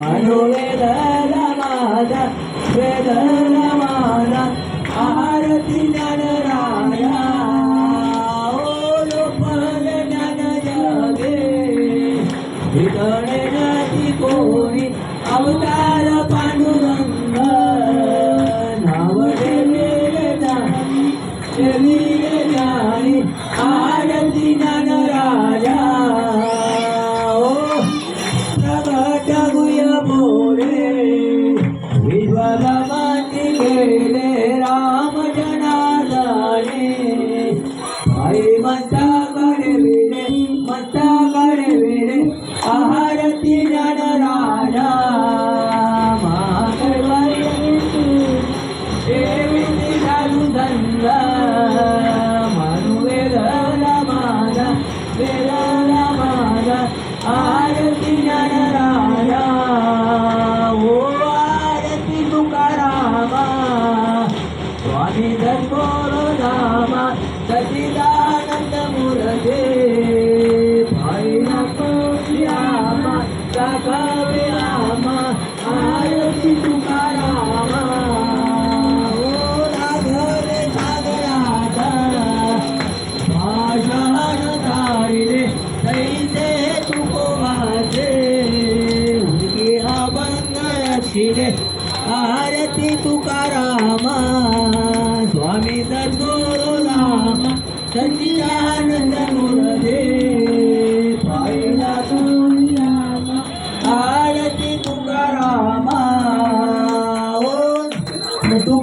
मनोवेदना माझा आरती ज्ञानराया लोपल ज्ञान जगे वितळे नदी कोणी अवतार पांडुरंग नाव देवेले जाणी ಹರಿ ಮತ ಬಡವಿಡೆ ಮತ ಬಡವಿಡೆ ಆಹಾರತಿ ಜನರಾಡ ದೇವಿ ನಾನು ದಂದ ಮನುವೆದ ಮಾದ ವೇದ ಮಾದ ಆರತಿ ಜನರಾಡ ಓ ಆರತಿ ತುಕಾರಾಮ ಸ್ವಾಮಿ ಧರ್ಮೋ ರಾಮ ಸಚಿದ आरती तुकारामा स्वामी भाई सच्चिदानंद गुरुदे पाहिला दुनिया आरती तुकारामा. ओ तुके